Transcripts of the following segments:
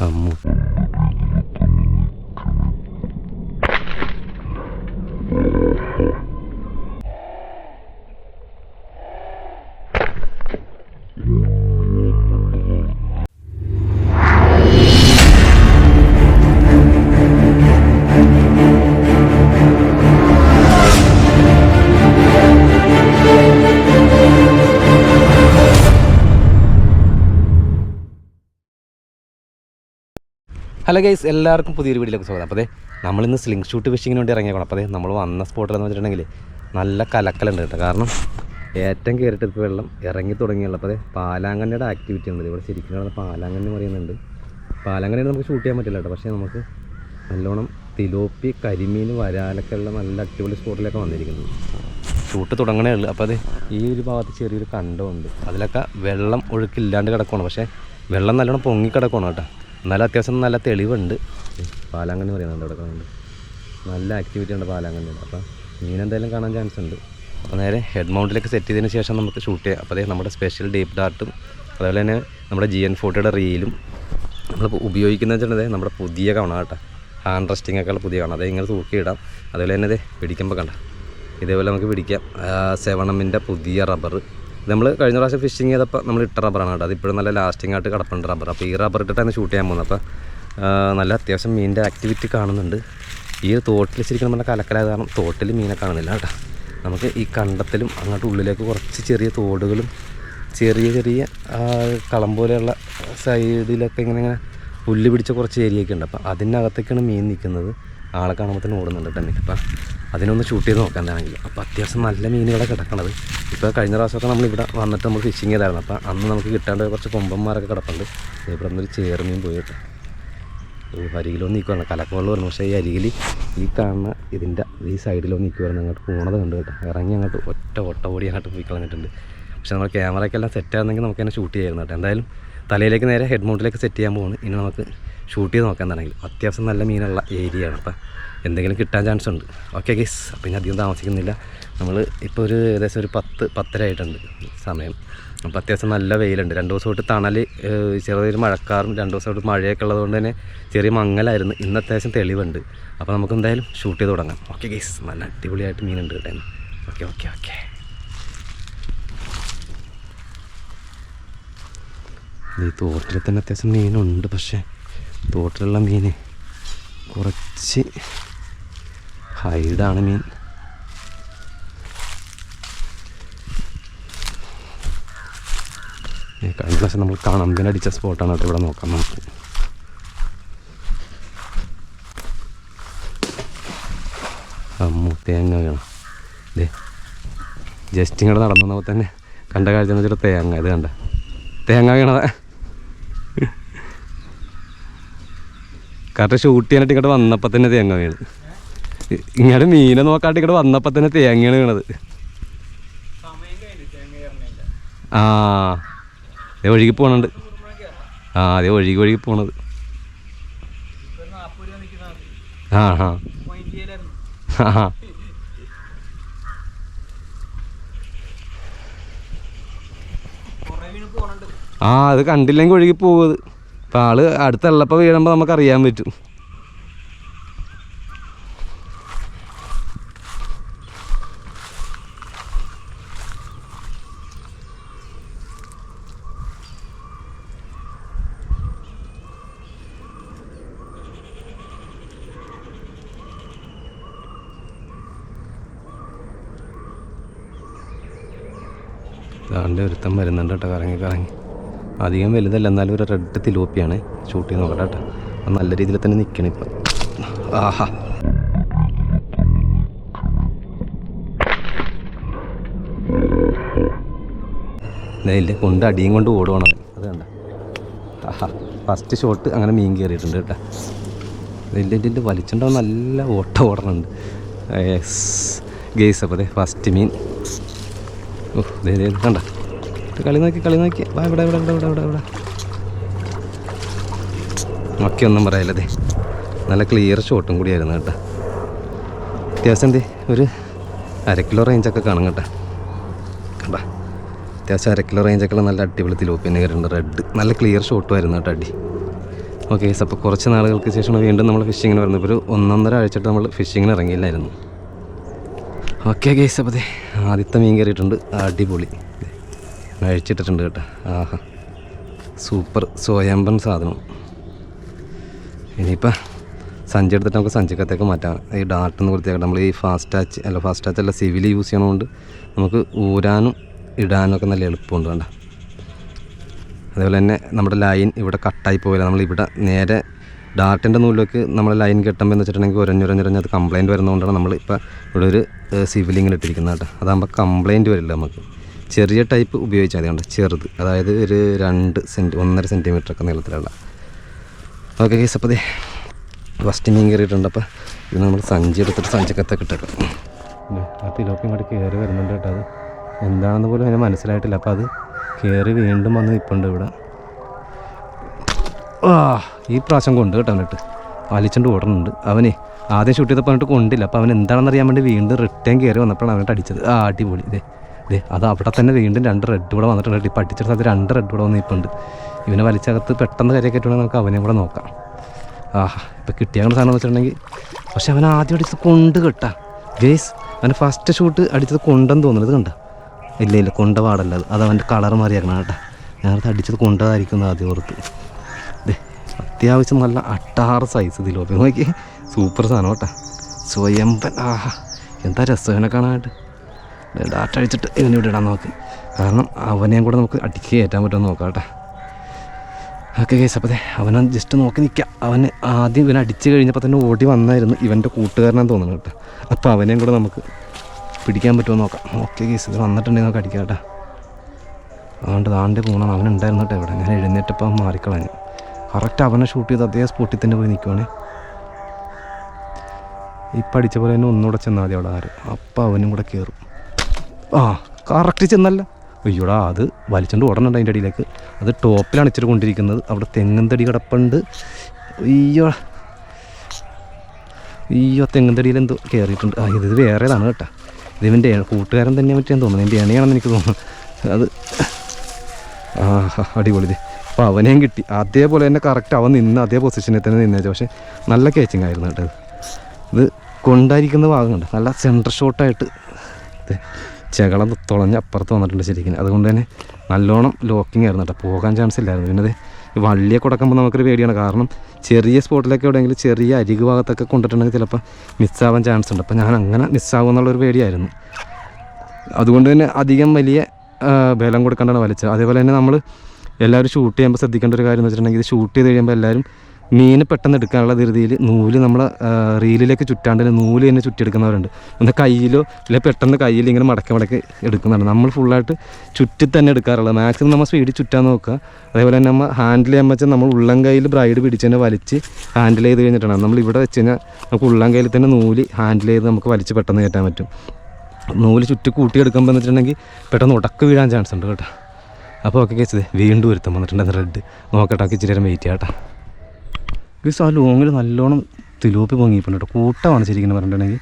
Ammu hello guys എല്ലാവർക്കും പുതിയൊരു വീഡിയോയിലേക്ക് സ്വാഗതം. അപ്പോൾ അതെ നമ്മളിന്ന് സ്ലിംഗ് ഷൂട്ട് ഫിഷിങ്ങിന് വേണ്ടി ഇറങ്ങിയേക്കണം. അപ്പോൾ അതെ നമ്മൾ വന്ന സ്പോട്ടിലെന്ന് വെച്ചിട്ടുണ്ടെങ്കിൽ നല്ല കലക്കലുണ്ട് കേട്ടോ. കാരണം ഏറ്റവും കയറിയിട്ട് ഇപ്പോൾ വെള്ളം ഇറങ്ങി തുടങ്ങിയുള്ള അപ്പോൾ അതെ പാലാങ്കണ്ണിയുടെ ആക്ടിവിറ്റി ഉണ്ട് ഇവിടെ ശരിക്കും കാണുന്ന പാലാങ്കണ്ണി പറയുന്നുണ്ട്. പാലാങ്കണ്ണി നമുക്ക് ഷൂട്ട് ചെയ്യാൻ പറ്റില്ല കേട്ടോ. പക്ഷേ നമുക്ക് നല്ലോണം തിലോപ്പി കരിമീൻ വരാലൊക്കെ ഉള്ള നല്ല അടിപൊളി സ്പോട്ടിലൊക്കെ വന്നിരിക്കുന്നത് ഷൂട്ട് തുടങ്ങണേ ഉള്ളൂ. അപ്പോൾ അത് ഈ ഒരു ഭാഗത്ത് ചെറിയൊരു കണ്ടമുണ്ട്. അതിലൊക്കെ വെള്ളം ഒഴുക്കില്ലാണ്ട് കിടക്കുകയാണ് പക്ഷേ വെള്ളം നല്ലോണം പൊങ്ങി കിടക്കുകയാണ് കേട്ടോ. എന്നാലും അത്യാവശ്യം നല്ല തെളിവുണ്ട്. പാലാങ്കണ്ണി പറയുന്നുണ്ട് അവിടെ കാണുന്നുണ്ട്. നല്ല ആക്ടിവിറ്റി ഉണ്ട് പാലാങ്കണ്ണിയിൽ അപ്പോൾ മീൻ എന്തായാലും കാണാൻ ചാൻസ് ഉണ്ട്. അപ്പോൾ നേരെ ഹെഡ് മൗണ്ടിലേക്ക് സെറ്റ് ചെയ്തതിന് ശേഷം നമുക്ക് ഷൂട്ട് ചെയ്യാം. അപ്പോൾ അതേ നമ്മുടെ സ്പെഷ്യൽ ഡീപ്പ് ഡാർട്ടും അതുപോലെ തന്നെ നമ്മുടെ ജി എൻ ഫോർട്ടിയുടെ റീലും നമ്മൾ ഉപയോഗിക്കുന്നത് വെച്ചിട്ടുണ്ടെങ്കിൽ നമ്മുടെ പുതിയ കവണ കേട്ടോ. ഹാൻഡ് റെസ്റ്റിംഗ് ഒക്കെ ഉള്ള പുതിയ കവണ. അതേ ഇങ്ങനെ തൂക്കിയിടാം അതുപോലെ തന്നെ ഇതേ പിടിക്കുമ്പോൾ കണ്ട? ഇതേപോലെ നമുക്ക് പിടിക്കാം. സെവൺ എമ്മിന്റെ പുതിയ റബ്ബർ നമ്മൾ കഴിഞ്ഞ പ്രാവശ്യം ഫിഷിങ് ചെയ്തപ്പോൾ നമ്മൾ ഇട്ട റബ്ബറാണ് കേട്ടോ. അതിപ്പോഴും നല്ല ലാസ്റ്റിംഗ് ആയിട്ട് കിടപ്പുണ്ട് റബ്ബർ അപ്പോൾ ഈ റബ്ബർ ഇട്ടിട്ടാണ് ഷൂട്ട് ചെയ്യാൻ പോകുന്നത് അപ്പോൾ നല്ല അത്യാവശ്യം മീനിന്റെ ആക്ടിവിറ്റി കാണുന്നുണ്ട്. ഈ ഒരു തോട്ടിൽ ശരിക്കും നമ്മുടെ കലക്കലായത് കാരണം തോട്ടിൽ മീനെ കാണുന്നില്ല കേട്ടോ. നമുക്ക് ഈ കണ്ടത്തിലും അങ്ങോട്ട് ഉള്ളിലേക്ക് കുറച്ച് ചെറിയ തോടുകളും ചെറിയ ചെറിയ കളം പോലെയുള്ള സൈഡിലൊക്കെ ഇങ്ങനെ ഇങ്ങനെ പുല്ല് പിടിച്ച കുറച്ച് ഏരിയ ഒക്കെ ഉണ്ട്. അപ്പോൾ അതിനകത്തേക്കാണ് മീൻ നിൽക്കുന്നത്. ആളെ കാണുമ്പോൾ തന്നെ ഓടുന്നുണ്ട് മീൻ. അപ്പം അതിനൊന്ന് ഷൂട്ട് ചെയ്ത് നോക്കാൻ എന്താണെങ്കിൽ അപ്പോൾ അത്യാവശ്യം നല്ല മീനുകളെ കിടക്കണത്. ഇപ്പോൾ കഴിഞ്ഞ പ്രാവശ്യമൊക്കെ നമ്മളിവിടെ വന്നിട്ട് നമ്മൾ ഫിഷിങ് ചെയ്തായിരുന്നു. അപ്പോൾ അന്ന് നമുക്ക് കിട്ടാണ്ട് കുറച്ച് കൊമ്പന്മാരൊക്കെ കിടപ്പുണ്ട്. ഇവിടെ നിന്നൊരു ചേർമീൻ പോയി കേട്ടോ. അരികിലൊന്ന് നിൽക്കുവാണ് കലക്കവെള്ളം പറഞ്ഞു പക്ഷേ ഈ അരികിൽ ഈ കാണുന്ന ഇതിന്റെ ഈ സൈഡിലൊന്നും നിൽക്കുവായിരുന്നു അങ്ങോട്ട് പോണത് കണ്ടു കേട്ടോ. ഇറങ്ങി അങ്ങോട്ട് ഒറ്റ ഒട്ട ഓടി അങ്ങോട്ട് പോയി കളഞ്ഞിട്ടുണ്ട്. പക്ഷേ നമ്മൾ ക്യാമറയ്ക്കെല്ലാം സെറ്റ് ആയിരുന്നെങ്കിൽ നമുക്ക് തന്നെ ഷൂട്ട് ചെയ്യായിരുന്നു കേട്ടോ. എന്തായാലും തലയിലേക്ക് നേരെ ഹെഡ് മൗണ്ടിലേക്ക് സെറ്റ് ചെയ്യാൻ പോകുന്നു ഇനി നമുക്ക് ഷൂട്ട് ചെയ്ത് നോക്കാൻ തന്നെ അത്യാവശ്യം നല്ല മീനുള്ള ഏരിയയാണ് അപ്പോൾ എന്തെങ്കിലും കിട്ടാൻ ചാൻസ് ഉണ്ട്. ഓക്കെ ഗൈസ് ഇനി അധികം താമസിക്കുന്നില്ല. നമ്മൾ ഇപ്പോൾ ഒരു ഏകദേശം ഒരു പത്ത് പത്തര ആയിട്ടുണ്ട് സമയം. അപ്പോൾ അത്യാവശ്യം നല്ല വെയിലുണ്ട്. രണ്ട് ദിവസം തൊട്ട് തണൽ ചെറിയൊരു മഴക്കാറും രണ്ട് ദിവസം തൊട്ട് മഴയൊക്കെ ഉള്ളതുകൊണ്ട് തന്നെ ചെറിയ മങ്ങലായിരുന്നു. ഇന്ന് അത്യാവശ്യം തെളിവുണ്ട്. അപ്പോൾ നമുക്ക് എന്തായാലും ഷൂട്ട് ചെയ്ത് തുടങ്ങാം. ഓക്കെ ഗൈസ് നല്ല അടിപൊളിയായിട്ട് മീനുണ്ട് കേട്ടോ ഓക്കെ ഓക്കെ ഓക്കെ ഈ തോട്ടിൽ തന്നെ അത്യാവശ്യം മീനുണ്ട്. പക്ഷേ തോട്ടിലുള്ള മീൻ കുറച്ച് ഹൈഡാണ് മീൻ കഴിഞ്ഞ പ്രാവശ്യം നമ്മൾ കണമ്പിനടിച്ച സ്പോട്ടാണ് കേട്ടോ ഇവിടെ നോക്കാം നമുക്ക്. തേങ്ങ വേണം. ദേ ജസ്റ്റ് ഇങ്ങോട്ട് നടന്നു വന്നപ്പോൾ തന്നെ കണ്ട കാഴ്ച എന്ന് വെച്ചിട്ട് തേങ്ങ ഇത് കണ്ട. തേങ്ങ വീണതാ. കറക്റ്റ് ഷൂട്ട് ചെയ്യാനായിട്ട് ഇങ്ങോട്ട് വന്നപ്പോൾ തന്നെ തേങ്ങ വീണ്. ഇങ്ങോട്ട് മീനെ നോക്കാണ്ട് ഇങ്ങോട്ട് വന്നപ്പോൾ തന്നെ തേങ്ങയാണ് വീണത്. ആ അതേ ഒഴുകി പോണുണ്ട്. ആ അതേ ഒഴുകി ഒഴുകി പോണത്. ആ ആ. ആ ആ. അത് കണ്ടില്ലെങ്കിൽ ഒഴുകി പോകുന്നത് അപ്പം ആൾ അടുത്തുള്ളപ്പോൾ വീഴുമ്പോൾ നമുക്ക് അറിയാൻ പറ്റും. ദാണ്ട് ഒരുത്തം വരുന്നുണ്ട് കേട്ടോ കറങ്ങി കറങ്ങി. അധികം വലുതല്ല എന്നാലും ഒരു റെഡ് തിലോപ്പിയാണ്. ഷൂട്ട് ചെയ്ത് നോക്കട്ടെ കേട്ടോ. നല്ല രീതിയിൽ തന്നെ നിൽക്കണം ഇപ്പം. ആഹാ. ഇല്ല കൊണ്ട് അടിയും കൊണ്ട് ഓടുവാണ്. അത് കണ്ട. ആഹാ. ഫസ്റ്റ് ഷോട്ട് അങ്ങനെ മീൻ കയറിയിട്ടുണ്ട് കേട്ടോ. ഇതിന്റെ ഇതിന്റെ വലിച്ചുണ്ടാവും നല്ല ഓട്ടം ഓടണുണ്ട്. ഗെയ്സ് അപ്പോൾ അതെ ഫസ്റ്റ് മീൻ. ഓ ദേ കണ്ട? കളി നോക്കി കളി നോക്കി. വാ ഇവിടെ ഇവിടെ ഇവിടെ ഇവിടെ ഇവിടെ ഇവിടെ. പറയാനില്ല ദേ. നല്ല ക്ലിയർ ഷോട്ടും കൂടിയായിരുന്നു കേട്ടോ. അത്യാവശ്യം എന്തേ ഒരു അര കിലോ റേഞ്ചൊക്കെ കാണും കേട്ടോ. കണ്ട? അത്യാവശ്യം അര കിലോ റേഞ്ചൊക്കെ നല്ല അടിപൊളി തിലോപ്പിന്നെ കയറുന്നുണ്ട് റെഡ് നല്ല ക്ലിയർ ഷോട്ടും ആയിരുന്നു കേട്ടോ അടി. ഓക്കെ അപ്പോൾ കുറച്ച് നാളുകൾക്ക് ശേഷമാണ് വീണ്ടും നമ്മൾ ഫിഷിങ്ങിന് വരുന്നത്. ഒരു ഒന്നൊന്നര ആഴ്ചയായിട്ട് നമ്മൾ ഫിഷിങ്ങിന് ഇറങ്ങിയില്ലായിരുന്നു. ഓക്കെ ഗൈസ് അപ്പോൾ ദേ ആദ്യത്തെ മീൻ കയറിയിട്ടുണ്ട്. അടിപൊളി. അഴിച്ചിട്ടിട്ടുണ്ട് കേട്ടോ. ആഹാ. സൂപ്പർ സോയാമ്പൻ സാധനം. ഇനിയിപ്പോൾ സഞ്ചി എടുത്തിട്ട് നമുക്ക് സഞ്ചിക്കത്തേക്ക് മാറ്റാം. ഈ ഡാർട്ടെന്ന് വൃത്തിയാക്കാം നമ്മൾ ഈ ഫാസ്റ്റ് ടാച്ച് അല്ല ഫാസ്റ്റ് ടാച്ച് അല്ല സിവിൽ യൂസ് ചെയ്യണതുകൊണ്ട് നമുക്ക് ഊരാനും ഇടാനും ഒക്കെ നല്ല എളുപ്പമുണ്ട് വേണ്ട അതേപോലെ തന്നെ നമ്മുടെ ലൈൻ ഇവിടെ കട്ടായി പോകില്ല നമ്മൾ ഇവിടെ നേരെ ഡാർട്ടിന്റെ നൂലിലേക്ക് നമ്മൾ ലൈൻ കെട്ടുമ്പോൾ എന്ന് വെച്ചിട്ടുണ്ടെങ്കിൽ ഉരഞ്ഞുരഞ്ഞുരഞ്ഞ് അത് കംപ്ലയിന്റ് വരുന്നതുകൊണ്ടാണ് നമ്മൾ ഇപ്പോൾ ഇവിടെ ഒരു സിവിലിങ്ങനെ ഇട്ടിരിക്കുന്നത് കേട്ടോ. അതാകുമ്പോൾ കംപ്ലയിന്റ് വരില്ല നമുക്ക്. ചെറിയ ടൈപ്പ് ഉപയോഗിച്ചാൽ മതി കണ്ടോ? ചെറുത്. അതായത് ഒരു രണ്ട് സെന്റ് ഒന്നര സെന്റിമീറ്റർ ഒക്കെ നീളത്തിലുള്ള. ഓക്കെ കേസ് അപ്പോൾ ഫസ്റ്റ് മീൻ കയറിയിട്ടുണ്ട്. അപ്പോൾ ഇത് നമ്മൾ സഞ്ചി എടുത്തിട്ട് സഞ്ചിക്കത്തൊക്കെ ഇട്ടേക്കാം. ആ തിലോപ്പി ഇങ്ങോട്ട് കയറി വരുന്നുണ്ട് കേട്ടോ അത്. എന്താണെന്ന് പോലും അതിന് മനസ്സിലായിട്ടില്ല. അപ്പോൾ അത് കയറി വീണ്ടും വന്ന് നിൽപ്പുണ്ട് ഇവിടെ. ആ ഈ പ്രാവശ്യം കൊണ്ട് കേട്ടോ എന്നിട്ട് വലിച്ചുകൊണ്ട് ഓടുന്നുണ്ട് അവനെ ആദ്യം ഷൂട്ട് ചെയ്തപ്പോൾ എന്നിട്ട് കൊണ്ടില്ല. അപ്പോൾ അവൻ എന്താണെന്ന് അറിയാൻ വേണ്ടി വീണ്ടും റിട്ടേൺ കയറി വന്നപ്പോഴാണ് അവനിട്ട് അടിച്ചത്. ആ അടിപൊളി. ഇതേ ഇതേ അത് അവിടെ തന്നെ വീണ്ടും രണ്ട് റെഡ് കൂടെ വന്നിട്ടുണ്ട് ഇപ്പം അടിച്ച സ്ഥലത്ത് രണ്ട് റെഡ് കൂടെ വന്ന് നിൽപ്പുണ്ട് ഇവനെ വലിച്ചകത്ത് പെട്ടെന്ന് കരയൊക്കെ ഇട്ടുണ്ടെങ്കിൽ നമുക്ക് അവനെ കൂടെ നോക്കാം. ആ ഇപ്പം കിട്ടിയ സാധനം വെച്ചിട്ടുണ്ടെങ്കിൽ. പക്ഷെ അവൻ ആദ്യം അടിച്ചത് കൊണ്ട് കിട്ടാം. ഗേസ് അവന്റെ ഫസ്റ്റ് ഷൂട്ട് അടിച്ചത് കൊണ്ടെന്ന് തോന്നുന്നത് കണ്ട? ഇല്ല ഇല്ല കൊണ്ട പാടല്ല അത്. അവന്റെ കളർ മാറിയാക്കണം കേട്ടോ. ഞാനത് അടിച്ചത് കൊണ്ടതായിരിക്കും ആദ്യം ഓർത്ത്. അത്യാവശ്യം നല്ല അട്ടാറ് സൈസ് ഇതിലോപ്പി നോക്കി സൂപ്പർ സാധനം കേട്ടോ. സ്വയംപൻ ആഹാ എന്താ രസവനെ കാണാനായിട്ട്. ഡാറ്റ അഴിച്ചിട്ട് ഇവനെ ഇവിടെ ഇടാൻ നോക്ക്. കാരണം അവനെയും കൂടെ നമുക്ക് അടിക്ക് കയറ്റാൻ പറ്റുമെന്ന് നോക്കാം കേട്ടോ. ഓക്കെ കേസ് അപ്പോൾ അവനെ ജസ്റ്റ് നോക്കി നിൽക്കുക അവന് ആദ്യം ഇവനെ അടിച്ച് കഴിഞ്ഞപ്പോൾ തന്നെ ഓടി വന്നായിരുന്നു ഇവന്റെ കൂട്ടുകാരനാന്ന് തോന്നുന്നു കേട്ടോ. അപ്പോൾ അവനെയും കൂടെ നമുക്ക് പിടിക്കാൻ പറ്റുമോ നോക്കാം. ഓക്കെ കേസ് ഇത് വന്നിട്ടുണ്ടെങ്കിൽ നമുക്ക് അടിക്കാം കേട്ടോ. അതുകൊണ്ട് താണ്ടി പോകണം അവനുണ്ടായിരുന്നു കേട്ടോ ഇവിടെ. ഞാൻ എഴുന്നേറ്റപ്പോൾ മാറിക്കളഞ്ഞു. കറക്റ്റ് അവനെ ഷൂട്ട് ചെയ്ത് അതേ സ്പോട്ടിൽ തന്നെ പോയി നിൽക്കുവാണേ ഇപ്പം അടിച്ച പോലെ തന്നെ ഒന്നുകൂടെ ചെന്നാൽ മതി അവിടെ ആര്. അപ്പം അവനും കൂടെ കയറും ആ കറക്റ്റ് ചെന്നല്ല. അയ്യോടാ അത് വലിച്ചുകൊണ്ട് ഓടണുണ്ട് അതിന്റെ അടിയിലേക്ക്. അത് ടോപ്പിലാണ് ഇച്ചിരി കൊണ്ടിരിക്കുന്നത്. അവിടെ തെങ്ങും തടി കിടപ്പുണ്ട്. അയ്യോ. അയ്യോ തെങ്ങും തടിയിൽ എന്തോ കയറിയിട്ടുണ്ട് ആ ഇത് വേറേതാണ് കേട്ടോ. ഇത് ഇവന്റെ കൂട്ടുകാരൻ തന്നെ പറ്റിയാന്ന് തോന്നുന്നു. എന്റെ ഇണയാണെന്ന് എനിക്ക് തോന്നുന്നു. അത്. ആ അടിപൊളി ഇത്. അപ്പോൾ അവനെയും കിട്ടി. അതേപോലെ തന്നെ കറക്റ്റ് അവൻ നിന്ന് അതേ പൊസിഷനിൽ തന്നെ നിന്നേച്ചു. പക്ഷേ നല്ല കേച്ചിങ് ആയിരുന്നു കേട്ടോ ഇത്. കൊണ്ടായിരിക്കുന്ന ഭാഗമുണ്ട് നല്ല സെന്റർ ഷോട്ടായിട്ട് ചകളം തുളഞ്ഞ് അപ്പുറത്ത് വന്നിട്ടുണ്ട് ശരിക്കും. അതുകൊണ്ട് തന്നെ നല്ലോണം ലോക്കിംഗ് ആയിരുന്നു കേട്ടോ. പോകാൻ ചാൻസ് ഇല്ലായിരുന്നു. പിന്നെ ഈ വള്ളിയെ കൊടുക്കുമ്പോൾ നമുക്കൊരു പേടിയാണ്. കാരണം ചെറിയ സ്പോട്ടിലൊക്കെ എവിടെയെങ്കിലും ചെറിയ അരികു ഭാഗത്തൊക്കെ കൊണ്ടിട്ടുണ്ടെങ്കിൽ ചിലപ്പോൾ മിസ്സാവാൻ ചാൻസ് ഉണ്ട്. അപ്പോൾ ഞാൻ അങ്ങനെ മിസ്സാവും എന്നുള്ളൊരു പേടിയായിരുന്നു. അതുകൊണ്ട് തന്നെ അധികം വലിയ ബലം കൊടുക്കേണ്ടതാണ് വലിച്ചത്. അതേപോലെ തന്നെ നമ്മൾ എല്ലാവരും ഷൂട്ട് ചെയ്യുമ്പോൾ ശ്രദ്ധിക്കേണ്ട ഒരു കാര്യം എന്ന് വെച്ചിട്ടുണ്ടെങ്കിൽ ഇത് ഷൂട്ട് ചെയ്ത് കഴിയുമ്പോൾ എല്ലാവരും മീന് പെട്ടെന്ന് എടുക്കാനുള്ള ധൃതിയിൽ നൂൽ നമ്മൾ റീലിലേക്ക് ചുറ്റാണ്ട് നൂൽ തന്നെ ചുറ്റിയെടുക്കുന്നവരുണ്ട്. ഒന്ന് കയ്യിലോ അല്ലെങ്കിൽ പെട്ടെന്ന് കയ്യിൽ ഇങ്ങനെ മടക്കി മടക്കി എടുക്കുന്നുണ്ട് നമ്മൾ ഫുള്ളായിട്ട് ചുറ്റി തന്നെ എടുക്കാറുള്ളത്. മാക്സിമം നമ്മൾ സ്പീഡിൽ ചുറ്റാൻ നോക്കുക. അതേപോലെ തന്നെ നമ്മൾ ഹാൻഡിൽ ചെയ്യാൻ വെച്ചാൽ നമ്മൾ ഉള്ളം കയ്യിൽ ബ്രൈഡ് പിടിച്ച് തന്നെ വലിച്ച് ഹാൻഡിൽ ചെയ്ത് കഴിഞ്ഞിട്ടാണ്. നമ്മൾ ഇവിടെ വെച്ച് കഴിഞ്ഞാൽ നമുക്ക് ഉള്ളം കയ്യിൽ തന്നെ നൂൽ ഹാൻഡിൽ ചെയ്ത് നമുക്ക് വലിച്ച് പെട്ടെന്ന് കയറ്റാൻ പറ്റും. നൂൽ ചുറ്റി കൂട്ടിയെടുക്കുമ്പോൾ എന്ന് വെച്ചിട്ടുണ്ടെങ്കിൽ പെട്ടെന്ന് ഉടക്ക് വീഴാൻ ചാൻസ് ഉണ്ട് കേട്ടോ. അപ്പോൾ ഓക്കെ കേസ് വീണ്ടും ഒരുത്തം വന്നിട്ടുണ്ട് റെഡ് നോക്കട്ടെ ഒക്കെ ഇച്ചിരി നേരം വെയിറ്റ് ചെയ്യാം കേട്ടോ കേസ് ആ ലോങ്ങിൽ നല്ലോണം തിലോപ്പി പൊങ്ങിയിട്ടുണ്ട് കേട്ടോ കൂട്ടമാണ് ശരിക്കും പറഞ്ഞിട്ടുണ്ടെങ്കിൽ.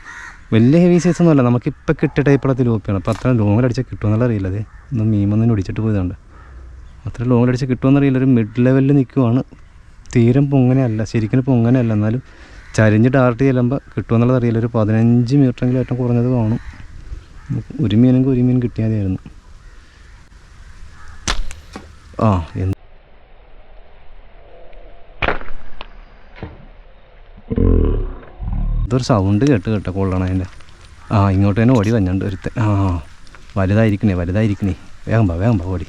വലിയ ഹെവി സൈസ് ഒന്നുമല്ല നമുക്കിപ്പോൾ കിട്ടിയ ടൈപ്പുള്ള തിലോപ്പിയാണ്. അപ്പോൾ അത്ര ലോങ്ങിൽ അടിച്ചാൽ അറിയില്ല അതെ ഒന്ന് മീമൊന്നും ഒടിച്ചിട്ട് പോയതുകൊണ്ട്. അത്ര ലോങ്ങിൽ അടിച്ചാൽ കിട്ടുമെന്നറിയില്ല ഒരു മിഡ് ലെവലിൽ നിൽക്കുവാണ് തീരം പൊങ്ങനെയല്ല. ശരിക്കും പൊങ്ങനെയല്ല. എന്നാലും ചരിഞ്ഞ് ഡാർട്ട് ചെല്ലുമ്പോൾ കിട്ടുമെന്നുള്ളത് അറിയില്ല. ഒരു പതിനഞ്ച് മീറ്ററെങ്കിലും ഏറ്റവും കുറഞ്ഞത് കാണും. ഒരു മീനെങ്കിൽ ഒരു മീൻ കിട്ടിയാൽ മതിയായിരുന്നു. ആ ഇതൊരു സൗണ്ട് കേട്ട് കേട്ടോ കൊള്ളണം അതിന്റെ. ആ ഇങ്ങോട്ട് തന്നെ ഓടി വന്നുണ്ട് ഒരുത്തൻ. ആ വലുതായിരിക്കണേ വലുതായിരിക്കണേ. വേഗം പോ വേഗം പാ ഓടി.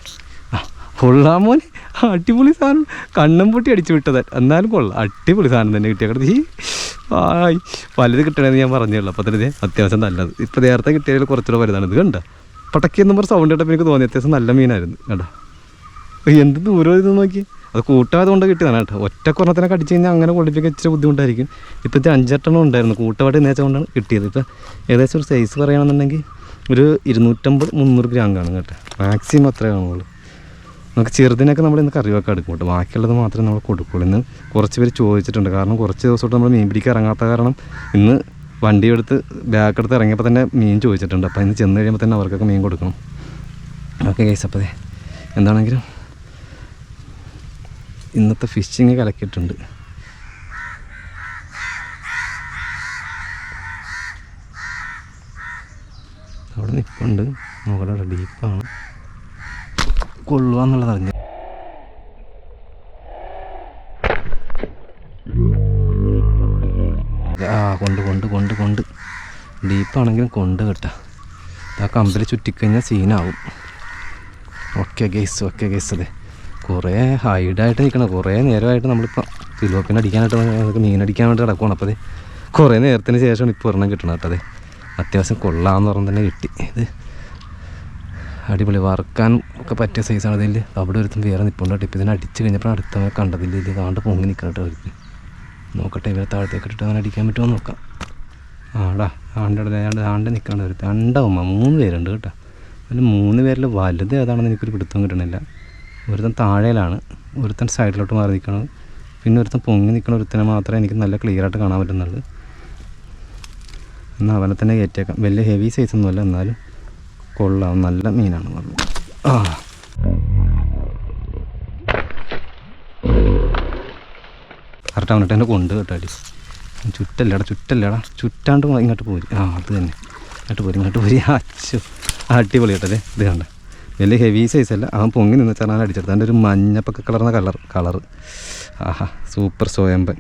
ആ കൊള്ളാൻ മോനെ. അടിപൊളി സാധനം. കണ്ണും പൊട്ടി അടിച്ചു വിട്ടത്. എന്നാലും കൊള്ളാം. അടിപൊളി സാധനം തന്നെ കിട്ടിയ കിടത്തി ആയി വലുത് കിട്ടണമെന്ന് ഞാൻ പറഞ്ഞുള്ളൂ. അപ്പോൾ തന്നെ അത്യാവശ്യം നല്ലത്. ഇപ്പോൾ നേരത്തെ കിട്ടിയതിൽ കുറച്ചുകൂടെ വലുതാണ്. ഇത് കണ്ട? പടക്കി എന്ന് പറഞ്ഞ സൗണ്ട് കേട്ടപ്പോൾ എനിക്ക് തോന്നി അത്യാവശ്യം നല്ല മീനായിരുന്നു. കേട്ടോ എന്ത് ദൂരം ഇത് നോക്കി. അത് കൂട്ടാതെ കൊണ്ട് കിട്ടിയതാണ് കേട്ടോ. ഒറ്റ കുറത്തിനെ കടിച്ചു കഴിഞ്ഞാൽ അങ്ങനെ കൊള്ളിപ്പിക്കാൻ ഇച്ചിരി ബുദ്ധിമുട്ടായിരിക്കും. ഇപ്പോഴത്തെ അഞ്ചെട്ടെണ്ണം ഉണ്ടായിരുന്നു. കൂട്ടമായിട്ട് നേച്ച കൊണ്ടാണ് കിട്ടിയത്. ഇപ്പോൾ ഏകദേശം ഒരു സൈസ് പറയുകയാണെന്നുണ്ടെങ്കിൽ ഒരു ഇരുന്നൂറ്റമ്പത് മുന്നൂറ് ഗ്രാം കാണും കേട്ടോ. മാക്സിമം അത്രേ കാണുള്ളൂ. നമുക്ക് ചെറുതിനൊക്കെ നമ്മൾ ഇന്ന് കറിവൊക്കെ എടുക്കും കേട്ടോ. ബാക്കിയുള്ളത് മാത്രമേ നമ്മൾ കൊടുക്കുള്ളൂ. ഇന്ന് കുറച്ച് പേര് ചോദിച്ചിട്ടുണ്ട്. കാരണം കുറച്ച് ദിവസമായിട്ട് നമ്മൾ മീൻ പിടിക്കാൻ ഇറങ്ങാത്ത കാരണം ഇന്ന് വണ്ടി എടുത്ത് ബാഗ് എടുത്ത് ഇറങ്ങിയപ്പോൾ തന്നെ മീൻ ചോദിച്ചിട്ടുണ്ട്. അപ്പോൾ ഇന്ന് ചെന്ന് കഴിയുമ്പോൾ തന്നെ അവർക്കൊക്കെ മീൻ കൊടുക്കണം. ഓക്കെ കേസ് അപ്പോൾ ദേ എന്താണെങ്കിലും ഇന്നത്തെ ഫിഷിങ് കലക്കിയിട്ടുണ്ട്. അവിടെ നിൽപ്പുണ്ട് മുകളിൽ ഡീപ്പാണ്. കൊള്ളുക അറിഞ്ഞു. ആ കൊണ്ട് കൊണ്ട് കൊണ്ട് കൊണ്ട്. ഡീപ്പാണെങ്കിലും കൊണ്ട് കേട്ടാ. ആ കമ്പലി ചുറ്റിക്കഴിഞ്ഞാൽ സീനാവും ഓക്കെ ഗേസ് ഓക്കെ ഗേസ് അതെ. കുറേ ഹൈഡായിട്ട് നിൽക്കണം കുറേ നേരമായിട്ട് നമ്മളിപ്പോൾ സിലോപ്പിന് അടിക്കാനായിട്ട് മീനടിക്കാൻ വേണ്ടി കിടക്കുകയാണ് അപ്പോൾ അത് കുറേ നേരത്തിന് ശേഷമാണ് ഇപ്പോൾ ഒരെണ്ണം കിട്ടണം കേട്ടോ അതെ അത്യാവശ്യം കൊള്ളാമെന്ന് പറഞ്ഞ് തന്നെ കിട്ടി. ഇത് അടിപൊളി. വറുക്കാൻ ഒക്കെ പറ്റിയ സൈസാണ് ഇതിൽ അവിടെ ഒരുത്തും വേറെ നിൽപ്പുണ്ട് കേട്ടോ. ഇപ്പോൾ ഇതിനെ അടിച്ച് കഴിഞ്ഞപ്പോൾ അടുത്തവനെ കണ്ടതില്ല ഇത് കാണ്ട് പൊങ്ങി നിൽക്കണം കേട്ടോ അവർക്ക്. നോക്കട്ടെ ഇവരെ താഴത്തേക്ക് ഇട്ടിട്ട് അവനെ അടിക്കാൻ പറ്റുമോ നോക്കാം. ആടാ ആണ്ട് ആണ്ട് ആണ്ട് നിൽക്കാണ്ട് ഒരു രണ്ടാവുമ്മ മൂന്ന് പേരുണ്ട് കേട്ടോ. അതിൽ മൂന്ന് പേരിൽ വലുത് ഏതാണെന്ന് എനിക്കൊരു പിടുത്തം കിട്ടണില്ല. ഒരുത്തൻ താഴേലാണ് ഒരുത്തൻ സൈഡിലോട്ട് മാറി നിൽക്കണം. പിന്നെ ഒരുത്തൻ പൊങ്ങി നിൽക്കണ ഒരുത്തനെ മാത്രമേ എനിക്ക് നല്ല ക്ലിയർ ആയിട്ട് കാണാൻ പറ്റുന്നുള്ളൂ. എന്നാൽ അവനെ തന്നെ കയറ്റിയേക്കാം. വലിയ ഹെവി സൈസ് ഒന്നുമല്ല എന്നാലും കൊള്ളാം. നല്ല മീനാണ് പറഞ്ഞു. ആ. കറക്റ്റ് അവനിട്ട് എന്നെ കൊണ്ട് കേട്ടാടി ചുറ്റല്ലേടാ ചുറ്റല്ലേടാ. ചുറ്റാണ്ട് ഇങ്ങോട്ട് പോരി. ആ അത് തന്നെ. ഇങ്ങോട്ട് പോരി ഇങ്ങോട്ട് പോരി. അച്ചു അടിപൊളി കേട്ടല്ലേ ഇത് കണ്ട? വലിയ ഹെവി സൈസ് അല്ല. അവൻ പൊങ്ങി നിന്ന് ചേർന്നാൽ അടിച്ചെടുത്ത് അതിന്റെ ഒരു മഞ്ഞപ്പൊക്കെ കളർന്ന കളർ കളർ ആഹാ സൂപ്പർ സോയമ്പൻ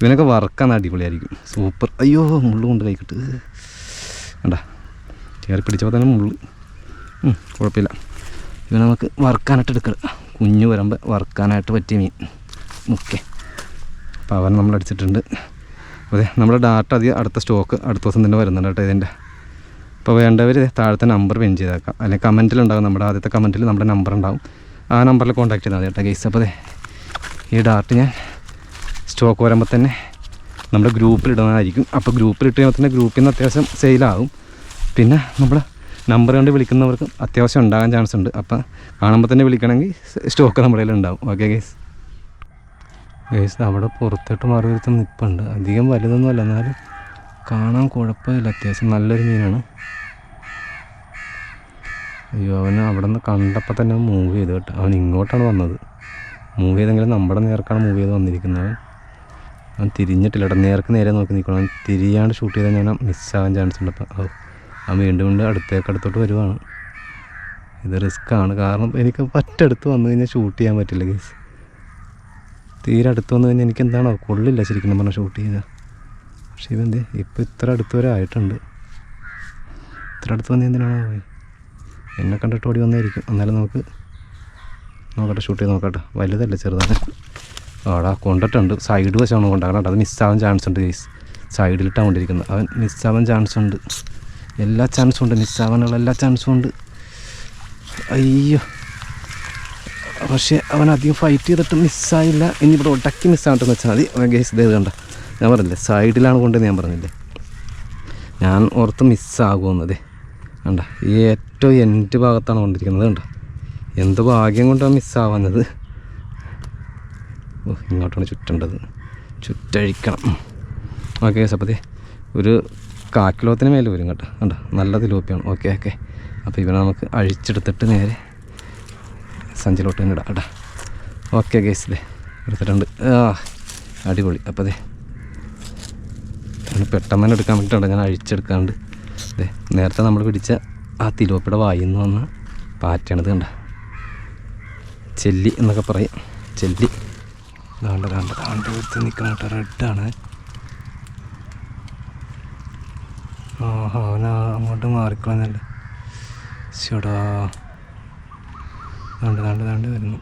ഇവനൊക്കെ വറക്കാൻ അടിപൊളിയായിരിക്കും. സൂപ്പർ അയ്യോ മുള്ളു കൊണ്ട് കൈക്കിട്ട് വേണ്ട കയറി പിടിച്ചപ്പോൾ തന്നെ മുള്ള്. കുഴപ്പമില്ല. ഇവന നമുക്ക് വറുക്കാനായിട്ട് എടുക്കണം കുഞ്ഞു വരുമ്പോൾ വറുക്കാനായിട്ട് പറ്റിയ മീൻ. ഓക്കെ അപ്പോൾ അവൻ നമ്മൾ അടിച്ചിട്ടുണ്ട് അതെ നമ്മുടെ ഡാറ്റ അധികം അടുത്ത സ്റ്റോക്ക് അടുത്ത ദിവസം തന്നെ വരുന്നുണ്ട് കേട്ടോ ഇതിന്റെ. അപ്പോൾ വേണ്ടവർ താഴത്തെ നമ്പർ പെൻ ചെയ്തേക്കാം. അല്ലെങ്കിൽ കമന്റിലുണ്ടാകും നമ്മുടെ ആദ്യത്തെ കമന്റിൽ നമ്മുടെ നമ്പർ ഉണ്ടാകും ആ നമ്പറിൽ കോൺടാക്ട് ചെയ്താൽ മതി കേട്ടോ ഗൈസ് അപ്പോൾ ഈ ഡാർട്ട് ഞാൻ സ്റ്റോക്ക് വരുമ്പോൾ തന്നെ നമ്മുടെ ഗ്രൂപ്പിൽ ഇടുന്നതായിരിക്കും. അപ്പോൾ ഗ്രൂപ്പിൽ ഇട്ട് കഴിയുമ്പോൾ തന്നെ ഗ്രൂപ്പിൽ നിന്ന് അത്യാവശ്യം സെയിലാകും പിന്നെ നമ്മൾ നമ്പർ കണ്ട് വിളിക്കുന്നവർക്ക് അത്യാവശ്യം ഉണ്ടാകാൻ ചാൻസ് ഉണ്ട്. അപ്പോൾ കാണുമ്പോൾ തന്നെ വിളിക്കണമെങ്കിൽ സ്റ്റോക്ക് നമ്മുടെ കയ്യിൽ ഉണ്ടാവും. ഓക്കെ ഗൈസ് ഗൈസ് അവിടെ പുറത്തോട്ട് മാറി വരുത്തുന്ന നിൽപ്പുണ്ട് അധികം വലുതൊന്നുമല്ല എന്നാലും കാണാൻ കുഴപ്പമില്ല അത്യാവശ്യം നല്ലൊരു മീനാണ്. അയ്യോ അവന് അവിടെ നിന്ന് കണ്ടപ്പോൾ തന്നെ മൂവ് ചെയ്തു കേട്ടോ. അവൻ ഇങ്ങോട്ടാണ് വന്നത്. മൂവ് ചെയ്തെങ്കിലും നമ്മുടെ നേർക്കാണ് മൂവ് ചെയ്ത് വന്നിരിക്കുന്നത് അവൻ. തിരിഞ്ഞിട്ടില്ല കേട്ടോ. നേർക്ക് നേരെ നോക്കി നിൽക്കണം. അവൻ തിരിയാണ്ട് ഷൂട്ട് ചെയ്താൽ ഞാൻ മിസ്സാകാൻ ചാൻസ് ഉണ്ട് അപ്പോൾ. അവൻ വീണ്ടും വീണ്ടും അടുത്തേക്ക് അടുത്തോട്ട് വരുവാണ്. ഇത് റിസ്ക്കാണ് കാരണം എനിക്ക് പറ്റടുത്ത് വന്നു കഴിഞ്ഞാൽ ഷൂട്ട് ചെയ്യാൻ പറ്റില്ല ഗീസ് തീരെ അടുത്ത് വന്നു കഴിഞ്ഞാൽ എനിക്ക് എന്താണോ കൊള്ളില്ല ശരിക്കും പറഞ്ഞാൽ ഷൂട്ട് ചെയ്താൽ പക്ഷേ ഇതെന്ത്? ഇപ്പം ഇത്ര അടുത്ത് വരെ ആയിട്ടുണ്ട്. ഇത്ര അടുത്ത് വന്ന എന്തിനാണോ എന്നെ കണ്ടിട്ട് ഓടി വന്നായിരിക്കും എന്നാലും നമുക്ക് നോക്കട്ടെ ഷൂട്ട് ചെയ്ത് നോക്കട്ടെ. വലുതല്ല ചെറുതാണ്. അവിടെ കൊണ്ടിട്ടുണ്ട്. സൈഡ് വശമാണ് കൊണ്ടാകണം അത് മിസ്സാവാൻ ചാൻസ് ഉണ്ട് ഗൈസ് സൈഡിലിട്ടാണ് കൊണ്ടിരിക്കുന്നത് അവൻ മിസ്സാവാൻ ചാൻസ് ഉണ്ട്. എല്ലാ ചാൻസും ഉണ്ട്. മിസ്സാവാനുള്ള എല്ലാ ചാൻസും ഉണ്ട്. അയ്യോ. പക്ഷേ അവൻ അധികം ഫൈറ്റ് ചെയ്തിട്ട് മിസ്സായില്ല ഇനി ഇവിടെ ഒട്ടക്കി മിസ്സാകട്ടെന്ന് വെച്ചാൽ മതി. ഗേസ് ഇത് കണ്ട? ഞാൻ പറഞ്ഞില്ലേ സൈഡിലാണ് കൊണ്ടുവന്ന് ഞാൻ പറഞ്ഞില്ലേ. ഞാൻ ഓർത്ത് മിസ്സാകുമെന്നതേ കണ്ട ഈ ഏറ്റവും എന്റെ ഭാഗത്താണ് കൊണ്ടിരിക്കുന്നത് കണ്ട. എന്ത് ഭാഗ്യം കൊണ്ടാണ് മിസ്സാവുന്നത് ഓ ഇങ്ങോട്ടാണ് ചുറ്റേണ്ടത്. ചുറ്റഴിക്കണം. ഓക്കെ സപ്പതി ഒരു കാക്കിലോത്തിന് മേലെ വരും കേട്ടോ കണ്ട നല്ല തിലോപ്പിയാണ് ഓക്കെ ഓക്കെ. അപ്പോൾ ഇവനെ നമുക്ക് അഴിച്ചെടുത്തിട്ട് നേരെ സഞ്ചിലോട്ട് തന്നെ ഇടാം കേട്ടോ ഓക്കെ ഗേസിലെ എടുത്തിട്ടുണ്ട്. ആ അടിപൊളി. അപ്പോൾ അതെ പെട്ടെന്ന് തന്നെ എടുക്കാൻ വേണ്ടിയിട്ടുണ്ട് ഞാൻ അഴിച്ചെടുക്കാണ്ട്. അതെ നേരത്തെ നമ്മൾ പിടിച്ച ആ തിലോപ്പിയുടെ വായിന്ന് വന്ന പാറ്റണത് കണ്ട? ചെല്ലി എന്നൊക്കെ പറയും. ചെല്ലി. കണ്ട കണ്ട കണ്ട എടുത്ത് നിൽക്കണം റെഡാണ് ആഹാ അവനാ അങ്ങോട്ട് മാറിക്കളഞ്ഞല്ലേ. ചേടാ കണ്ട കണ്ട കണ്ട് വരുന്നു.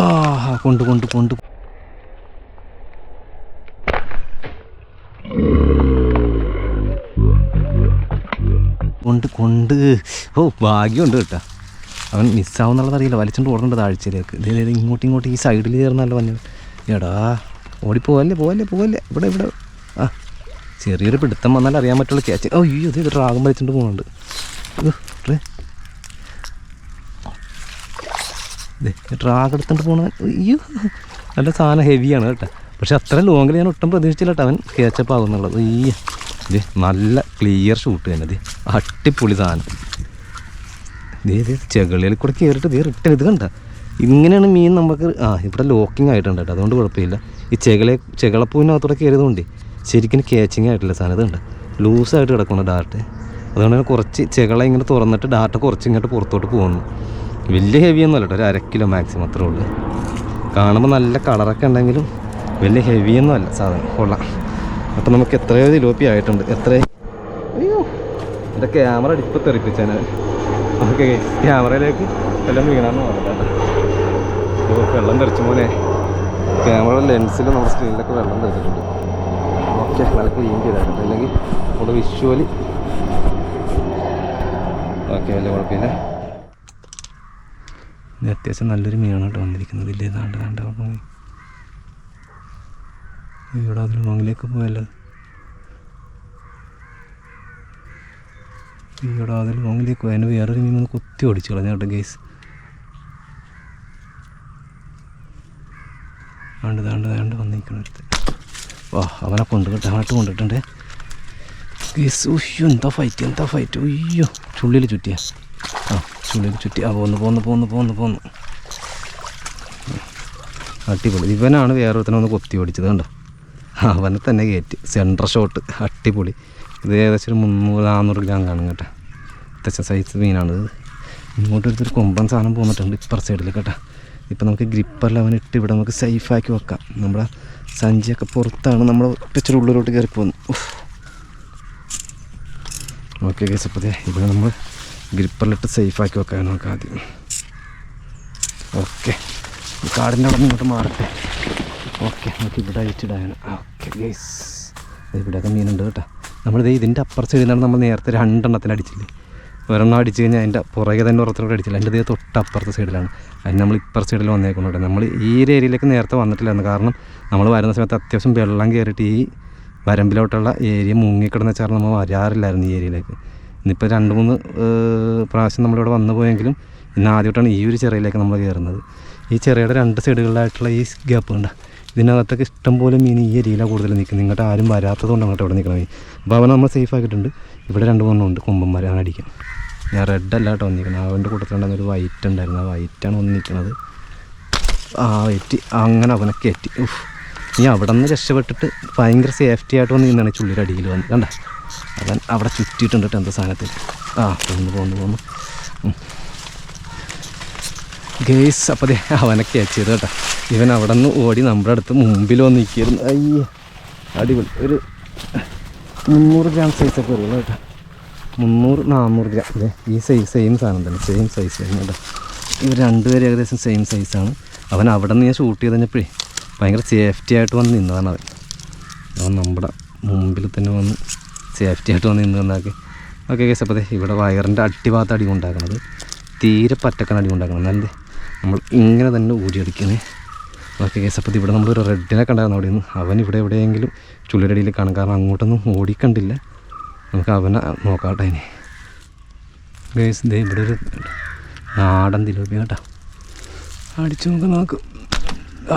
ആഹാ കൊണ്ട് കൊണ്ട് കൊണ്ട് കൊണ്ട് ഓ ഭാഗ്യമുണ്ട് കേട്ടോ. അവൻ മിസ്സാവുന്നുള്ളത് അറിയില്ല. വലിച്ചുകൊണ്ട് ഓടേണ്ടത് ആഴ്ചയിലേക്ക് ഇതേ ഇതേ ഇങ്ങോട്ടും ഇങ്ങോട്ടും ഈ സൈഡിൽ ചേർന്നല്ല പറഞ്ഞു എടാ ഓടിപ്പോവല്ലേ പോവല്ലേ പോവല്ലേ ഇവിടെ ഇവിടെ. ആ ചെറിയൊരു പിടുത്തം വന്നാൽ അറിയാൻ പറ്റുള്ള. ക്യാച്ച്. ഓ അയ്യോ ഇത് ഡ്രാഗം വലിച്ചുകൊണ്ട് പോകുന്നുണ്ട് പോകണ ഡ്രാഗ് പോണ അയ്യോ നല്ല സാധനം ഹെവിയാണ് കേട്ടോ. പക്ഷെ അത്ര ലോങ്ങിൽ ഞാൻ ഒട്ടും പ്രതീക്ഷിച്ചില്ല കേട്ടോ അവൻ കേച്ചപ്പ് ആകുന്നുള്ളത് അയ്യ. ഇത് നല്ല ക്ലിയർ ഷൂട്ട് തന്നെ ഇത് അട്ടിപ്പൊളി സാധനം. ദേ ചെകളിൽ കൂടെ കയറിയിട്ട് ദേ റിട്ടേൺ ഇത് കണ്ട. ഇങ്ങനെയാണ് മീൻ നമുക്ക് ആ ഇവിടെ ലോക്കിംഗ് ആയിട്ടുണ്ട് കേട്ടോ. അതുകൊണ്ട് കുഴപ്പമില്ല. ഈ ചെകളെ ചെകളപ്പൂവിനകത്തൂടെ കയറിയതുകൊണ്ട് ശരിക്കും ക്യാച്ചിങ് ആയിട്ടില്ല സാധനം ഇതുണ്ട് ലൂസായിട്ട് കിടക്കണം ഡാർട്ട് അതുകൊണ്ട് തന്നെ കുറച്ച് ചെകളെ ഇങ്ങനെ തുറന്നിട്ട് ഡാർട്ട് കുറച്ച് ഇങ്ങോട്ട് പുറത്തോട്ട് പോകുന്നു. വലിയ ഹെവി ഒന്നും അല്ല കേട്ടോ. ഒരു അര കിലോ മാക്സിമം അത്രേ ഉള്ളൂ. കാണുമ്പോൾ നല്ല കളറൊക്കെ ഉണ്ടെങ്കിലും വലിയ ഹെവിയൊന്നും അല്ല സാധനം. കൊള്ളാം. അപ്പം നമുക്ക് എത്രയോ തിലോപ്പി ആയിട്ടുണ്ട്. എത്ര? അയ്യോ. എന്റെ ക്യാമറ ഇപ്പം തെറിപ്പിച്ചാൽ നമുക്ക് ക്യാമറയിലേക്ക് എല്ലാം വീണാന്ന് പറഞ്ഞു വെള്ളം തെറിച്ചു മോനെ. ക്യാമറ ലെൻസിൽ നമ്മുടെ സ്ക്രീനിലൊക്കെ വെള്ളം തെറിച്ചിട്ടുണ്ട്. ഓക്കെ നല്ല ക്ലീൻ ചെയ്തായിരുന്നു. അല്ലെങ്കിൽ നമ്മുടെ വിഷ്വലി ഓക്കെ വലിയ കുഴപ്പമില്ല. അത്യാവശ്യം നല്ലൊരു മീനാണ് കേട്ടോ വന്നിരിക്കുന്നത്. ഇല്ലേ താണ്ട് താണ്ട് ഇവിടെ അതിൽ മങ്ങിലേക്ക് പോയല്ലോ? ഇവിടെ അതിൽ മങ്ങിലേക്ക് പോയി അതിന് വേറൊരു മീൻ ഒന്ന് കുത്തി ഓടിച്ചു കളഞ്ഞ കേട്ടോ ഗേസ് ആണ്ട് വേണ്ട വേണ്ട വന്നിരിക്കണം അടുത്ത്. വാ അവനെ കൊണ്ട് കേട്ടോ അവനെ കൊണ്ടിട്ടുണ്ട്. ഗേസ് ഉയ്യോ എന്താ ഫൈറ്റ് എന്താ ഫൈറ്റ് ഉയ്യോ ചുള്ളിൽ ചുറ്റിയ. ആ ചുള്ളിൽ ചുറ്റി. ആ പോന്ന് പോന്ന് പോന്ന് പോന്ന് പോന്ന്. അടിപൊളി. ഇവനാണ് വേറൊരുത്തനെ ഒന്ന് കൊത്തി ഓടിച്ചത് കണ്ടോ? അവനെ തന്നെ കയറ്റി. സെൻട്രൽ ഷോട്ട് അടിപൊളി. ഇത് ഏകദേശം ഒരു മുന്നൂറ് നാന്നൂറ് ഗ്രാം കാണും കേട്ടോ. അത്യാവശ്യം സൈസ് മീനാണ് ഇത് ഇങ്ങോട്ട് കൊമ്പൻ സാധനം പോന്നിട്ടുണ്ട് ഇപ്പർ സൈഡിൽ കേട്ടോ. ഇപ്പം നമുക്ക് ഗ്രിപ്പറിൽ അവൻ ഇട്ട് ഇവിടെ നമുക്ക് സേഫാക്കി വെക്കാം. നമ്മുടെ സഞ്ചിയൊക്കെ പുറത്താണ് നമ്മൾ ഒറ്റച്ചൊരു ഉള്ളിലോട്ട് കയറി പോകുന്നു ഓക്കെ കേസ് അപ്പോൾ ഇവിടെ നമ്മൾ ഗ്രിപ്പറിലിട്ട് സേഫാക്കി വെക്കാം നമുക്ക് ആദ്യം. ഓക്കെ. കാടിന്റെ അവിടെ നിന്ന് ഇങ്ങോട്ട് മാറട്ടെ. ഓക്കെ നമുക്ക് ഇവിടെ അയച്ചിടാനാണ് ഓക്കെ ഇവിടെയൊക്കെ മീനുണ്ട് കേട്ടോ. നമ്മളിത് ഇതിന്റെ അപ്പുറ സൈഡിൽ നിന്നാണ് നമ്മൾ നേരത്തെ രണ്ടെണ്ണത്തിന് അടിച്ചില്ലേ? ഒരെണ്ണം അടിച്ച് കഴിഞ്ഞാൽ അതിന്റെ പുറകെ തന്നെ ഒരെണ്ണത്തിനോട് അടിച്ചില്ല? അതിന്റെ ഇത് തൊട്ട് അപ്പുറത്തെ സൈഡിലാണ് അതിന് നമ്മൾ ഇപ്പുറ സൈഡിൽ വന്നേക്കുന്നുണ്ട് നമ്മൾ ഈ ഒരു ഏരിയയിലേക്ക് നേരത്തെ വന്നിട്ടില്ലായിരുന്നു. കാരണം നമ്മൾ വരുന്ന സമയത്ത് അത്യാവശ്യം വെള്ളം കയറിയിട്ട് ഈ വരമ്പിലോട്ടുള്ള ഏരിയ മുങ്ങിക്കിടന്ന് വെച്ചാൽ നമ്മൾ വരാറില്ലായിരുന്നു ഈ ഏരിയയിലേക്ക് ഇന്നിപ്പോൾ രണ്ട് മൂന്ന് പ്രാവശ്യം നമ്മളിവിടെ വന്നു പോയെങ്കിലും ഇന്ന് ആദ്യമായിട്ടാണ് ഈ ഒരു ചെറിയയിലേക്ക് നമ്മൾ കയറുന്നത്. ഈ ചെറിയുടെ രണ്ട് സൈഡുകളിലായിട്ടുള്ള ഈ ഗ്യാപ്പ് കണ്ട? ഇതിനകത്തൊക്കെ ഇഷ്ടംപോലെ മീൻ ഈ ഏരിയയിലാണ് കൂടുതൽ നിൽക്കുന്നത് ഇങ്ങോട്ട് ആരും വരാത്തത് കൊണ്ട് കേട്ടോ ഇവിടെ നിൽക്കുന്നത് അപ്പോൾ അവനെ നമ്മൾ സേഫ് ആക്കിയിട്ടുണ്ട്. ഇവിടെ രണ്ട് മൂന്നെണ്ണം ഉണ്ട് കൊമ്പന്മാർ അവൻ അടിക്കാൻ. ഞാൻ റെഡ് അല്ല കേട്ടോ വന്നിരിക്കുന്നത് അവന്റെ കൂട്ടത്തിലുണ്ടായിരുന്ന ഒരു വൈറ്റ് ഉണ്ടായിരുന്നു. ആ വൈറ്റാണ് വന്ന് നിൽക്കുന്നത് ആ വൈറ്റ് അങ്ങനെ അവനെ കയറ്റി ഉഫ്. നീ അവിടെ നിന്ന് രക്ഷപ്പെട്ടിട്ട് ഭയങ്കര സേഫ്റ്റി ആയിട്ട് വന്ന് നിന്നാണ് ചുള്ളിയുടെ അടിയിൽ വന്ന്. കണ്ട? അവൻ അവിടെ ചുറ്റിയിട്ടുണ്ട് കേട്ടോ എന്താ സാധനത്തിൽ. ആ പോകുന്നു പോകുന്നു പോന്നു. ഗേസ് അപ്പം അവനൊക്കെ അയച്ചത് കേട്ടോ. ഇവൻ അവിടെ നിന്ന് ഓടി നമ്മുടെ അടുത്ത് മുമ്പിൽ വന്ന് നിൽക്കിയിരുന്നു അയ്യേ അടിപൊളി. ഒരു മുന്നൂറ് ഗ്രാം സൈസൊക്കെ വരുള്ളൂ കേട്ടോ. മുന്നൂറ് നാന്നൂറ് ഗ്രാം അല്ലേ ഈ സൈസ് സെയിം സാധനം തന്നെ. സെയിം സൈസ് തന്നെ കേട്ടോ. ഇവർ രണ്ടുപേരും ഏകദേശം സെയിം സൈസാണ് അവൻ അവിടെ നിന്ന് ഞാൻ ഷൂട്ട് ചെയ്ത് കഴിഞ്ഞപ്പോഴേ ഭയങ്കര സേഫ്റ്റി ആയിട്ട് വന്ന് നിന്നതാണ് അവൻ. അവൻ നമ്മുടെ മുമ്പിൽ തന്നെ വന്ന് സേഫ്റ്റി ആയിട്ട് വന്ന് നിന്ന് തന്നാക്കി ഓക്കെ കേസ് അപ്പോൾ ഇവിടെ വയറിന്റെ അടിഭാഗത്ത് അടി ഉണ്ടാക്കണത്. തീരെ പറ്റക്കണ അടി ഉണ്ടാക്കണം നല്ല നമ്മൾ ഇങ്ങനെ തന്നെ ഊരി അടിക്കണേ ഓക്കെ കേസ് അപ്പോൾ ഇവിടെ നമ്മൾ ഒരു റെഡിനെ കണ്ടായിരുന്നു. അവിടെ നിന്ന് അവൻ ഇവിടെ എവിടെയെങ്കിലും ചുള്ളിയുടെ അടിയിൽ കാണും. കാരണം അങ്ങോട്ടൊന്നും ഓടിക്കണ്ടില്ല നമുക്ക് അവനെ നോക്കാട്ടെ ഇനി. ഗേസ് ദേ ഇവിടെ ഒരു നാടൻ തിലോപ്പി കേട്ടോ. അടിച്ചു നോക്ക് നോക്ക്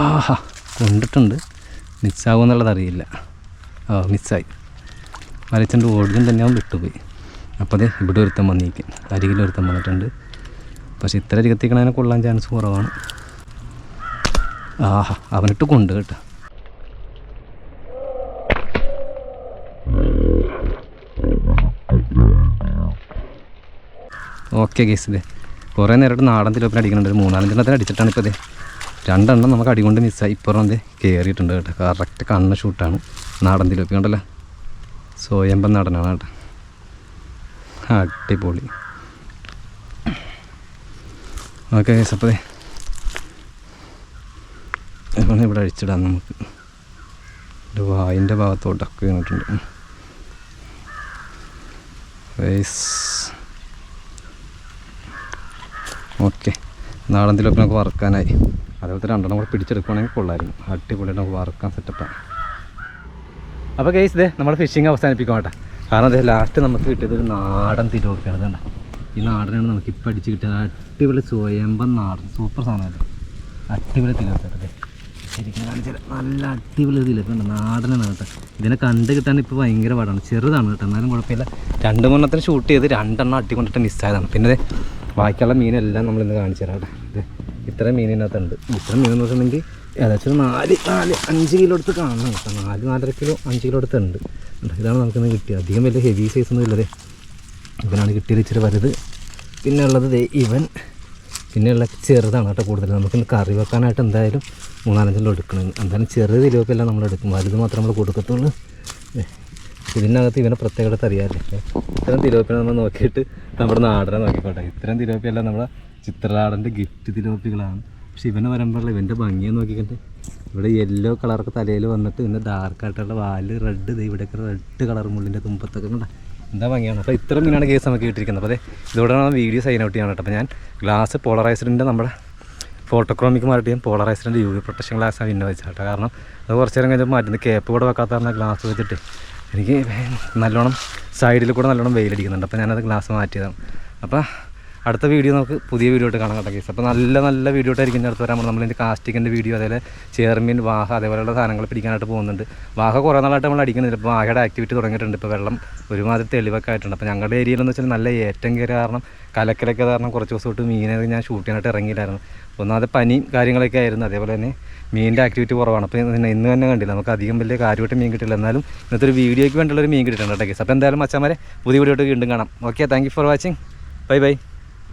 ആഹാ കൊണ്ടിട്ടുണ്ട്. മിസ്സാകുമെന്നുള്ളത് അറിയില്ല. ആ മിസ്സായി വരച്ചന്റെ ഓടിനും തന്നെ അവൻ വിട്ടുപോയി. അപ്പോൾ അതെ ഇവിടെ ഒരുത്തം വന്നിരിക്കും അരികിലൊരുത്തം വന്നിട്ടുണ്ട്. പക്ഷെ ഇത്ര അരികത്തേക്കണതിനെ കൊള്ളാൻ ചാൻസ് കുറവാണ്. ആഹാ അവനിട്ട് കൊണ്ട് കേട്ടോ. ഓക്കെ കേസ് കുറേ നേരമായിട്ട് നാടൻ തിലോപ്പിന് അടിക്കുന്നുണ്ട് ഒരു മൂന്നാലഞ്ചെണ്ണത്തിന് അടിച്ചിട്ടാണ് ഇപ്പോൾ ഇതേ രണ്ടെണ്ണം നമുക്ക് അടികൊണ്ട് മിസ്സായി ഇപ്പുറം ഇതേ കയറിയിട്ടുണ്ട് കേട്ടോ. കറക്റ്റ് കണ്ണ് ഷൂട്ടാണ് നാടൻ തിലോപ്പി കണ്ടല്ലോ? സോയമ്പൻ നടനാണ് കേട്ടോ. അടിപൊളി. ഓക്കെ അപ്പോൾ ദേ ഇവിടെ അഴിച്ചിടാം നമുക്ക്. ഒരു വായിന്റെ ഭാഗത്തോട്ടൊക്കെ വീണിട്ടുണ്ട്. വേസ് ഓക്കെ നാടൻ തിലൊക്കെ നമുക്ക് വറക്കാനായി. അതേപോലത്തെ രണ്ടെണ്ണം കൂടെ പിടിച്ചെടുക്കുവാണെങ്കിൽ കൊള്ളായിരുന്നു. അടിപൊളിയായിട്ട് നമുക്ക് വറക്കാൻ സെറ്റപ്പാണ്. അപ്പോൾ കേസ് ഇതേ നമ്മുടെ ഫിഷിങ് അവസാനിപ്പിക്കാം കേട്ടോ കാരണം അതേ ലാസ്റ്റ് നമുക്ക് കിട്ടിയത് ഒരു നാടൻ തിരുവൊക്കെയാണ് കണ്ട? ഈ നാടനാണ് നമുക്ക് ഇപ്പം അടിച്ച് കിട്ടിയത്. അടിപൊളി സ്വയംബം നാടൻ. സൂപ്പർ സാധനമല്ലേ അടിപൊളി തിലോപ്പിയാണ് ശരിക്കും കാണിച്ചാൽ നല്ല അടിപൊളി തിലോപ്പിയുണ്ട് നാടനാണ് കേട്ടോ. ഇതിനെ കണ്ട് കിട്ടാൻ ഇപ്പോൾ ഭയങ്കര പാടാണ്. ചെറുതാണ് കേട്ടോ. എന്നാലും കുഴപ്പമില്ല. രണ്ട് മൂന്നെണ്ണത്തിന് ഷൂട്ട് ചെയ്ത് രണ്ടെണ്ണം അടി കൊണ്ടിട്ട് മിസ്സായതാണ്. പിന്നെ ബാക്കിയുള്ള മീനെല്ലാം നമ്മളിന്ന് കാണിച്ചു തരാം കേട്ടോ. ഇത് ഇത്ര മീനിനകത്തുണ്ട് ഇത്ര മീൻ എന്ന് വെച്ചിട്ടുണ്ടെങ്കിൽ ഏകദേശം നാല് നാല് അഞ്ച് കിലോ അടുത്ത് കാണണം കേട്ടോ. നാല് നാലര കിലോ അഞ്ച് കിലോ ഉണ്ട്. ഇതാണ് നമുക്കിന്ന് കിട്ടിയത്. അധികം വലിയ ഹെവി സൈസ് ഒന്നും ഇല്ലതേ ഇവനാണ് കിട്ടിയത് ഇച്ചിരി വലുത്. പിന്നെ ഉള്ളത് ഇവൻ. പിന്നെയുള്ള ചെറുതാണ് കേട്ടോ കൂടുതൽ. നമുക്ക് കറി വെക്കാനായിട്ട് എന്തായാലും മൂന്നാലഞ്ചെല്ലാം എടുക്കണം. എന്തായാലും ചെറിയ തിലോപ്പെല്ലാം നമ്മൾ എടുക്കും. വലുത് മാത്രം നമ്മൾ കൊടുക്കത്തുള്ളൂ. ഇതിനകത്ത് ഇവനെ പ്രത്യേകത അറിയാമല്ലേ ഇത്തരം തിലോപ്പിനെ നമ്മൾ നോക്കിയിട്ട് നമ്മുടെ നാടനെ നോക്കിക്കോട്ടെ. ഇത്തരം തിലോപ്പിയെല്ലാം നമ്മുടെ ചിത്രനാടന്റെ ഗിഫ്റ്റ് തിലോപ്പികളാണ്. പക്ഷെ ഇവനെ വരുമ്പോഴുള്ള ഇവന്റെ ഭംഗിയെ നോക്കിക്കണ്ട് ഇവിടെ യെല്ലോ കളറൊക്കെ തലയിൽ വന്നിട്ട് പിന്നെ ഡാർക്കായിട്ടുള്ള വാൽ റെഡ് ഇവിടെയൊക്കെ റെഡ് കളർ മുള്ളിന്റെ തുമ്പത്തൊക്കെ കണ്ട. എന്താ ഭംഗിയാണ്. അപ്പോൾ ഇത്ര മീനാണ് കേസ് നമുക്ക് കിട്ടിയിരിക്കുന്നത്. അപ്പോൾ അതെ ഇതോടെയാണ് വീഡിയോ സൈൻ ഔട്ട് ചെയ്യണം കേട്ടോ. അപ്പോൾ ഞാൻ ഗ്ലാസ് പോളറൈസറിന്റെ നമ്മുടെ ഫോട്ടോക്രോമിക്ക് ഞാൻ പോളറൈസറിന്റെ യു വി പ്രൊട്ടക്ഷൻ ഗ്ലാസ്സാണ് പിന്നെ വെച്ചത് കേട്ടോ. കാരണം അത് കുറച്ച് നേരം കഴിഞ്ഞപ്പോൾ മാറ്റുന്നത് കേപ്പ് കൂടെ വെക്കാത്ത കാരണം ഗ്ലാസ് വെച്ചിട്ട് എനിക്ക് നല്ലോണം സൈഡിൽ കൂടെ നല്ലോണം വെയിലടിക്കുന്നുണ്ട്. അപ്പോൾ ഞാനത് ഗ്ലാസ് മാറ്റിയതാണ്. അപ്പോൾ അടുത്ത വീഡിയോ നമുക്ക് പുതിയ വീഡിയോ ആയിട്ട് കാണാം കേട്ടോ കേസ് അപ്പോൾ നല്ല നല്ല വീഡിയോ ആയിട്ടായിരിക്കും അടുത്ത് വരാൻ നമ്മൾ ഇതിന്റെ കാസ്റ്റിക്കിന്റെ വീഡിയോ അതേപോലെ ചെയർമീൻ വാഹ അതേപോലെയുള്ള സാധനങ്ങൾ പിടിക്കാനായിട്ട് പോകുന്നുണ്ട്. വാഹ കുറേ നാളായിട്ട് നമ്മൾ അടിക്കുന്നില്ല. ഇപ്പോൾ വാഹയുടെ ആക്ടിവിറ്റി തുടങ്ങിയിട്ടുണ്ട്. ഇപ്പോൾ വെള്ളം ഒരുമാതിരി തെളിവൊക്കെ ആയിട്ടുണ്ട്. അപ്പോൾ ഞങ്ങളുടെ ഏരിയയിലെന്ന് വെച്ചാൽ നല്ല ഏറ്റം കയറിയ കാരണം കലക്കലൊക്കെ കാരണം കുറച്ച് ദിവസം തൊട്ട് മീനെ ഞാൻ ഷൂട്ട് ചെയ്യാനായിട്ട് ഇറങ്ങിയില്ലായിരുന്നു. ഒന്നാമത് പനിയും കാര്യങ്ങളൊക്കെ ആയിരുന്നു. അതേപോലെ തന്നെ മീനിന്റെ ആക്ടിവിറ്റി കുറവാണ്. അപ്പോൾ ഇന്ന് തന്നെ കണ്ടില്ല. നമുക്ക് അധികം വലിയ കാര്യമായിട്ട് മീൻ കിട്ടില്ല എന്നാലും ഇന്നത്തെ ഒരു വീഡിയോയ്ക്ക് വേണ്ടിയുള്ള ഒരു മീൻ കിട്ടിയിട്ടുണ്ട് കേട്ടോ കേസ് അപ്പോൾ എന്തായാലും മച്ചന്മാരെ പുതിയ വീഡിയോ ആയിട്ട് വീണ്ടും കാണാം. Okay thank for watching bye bye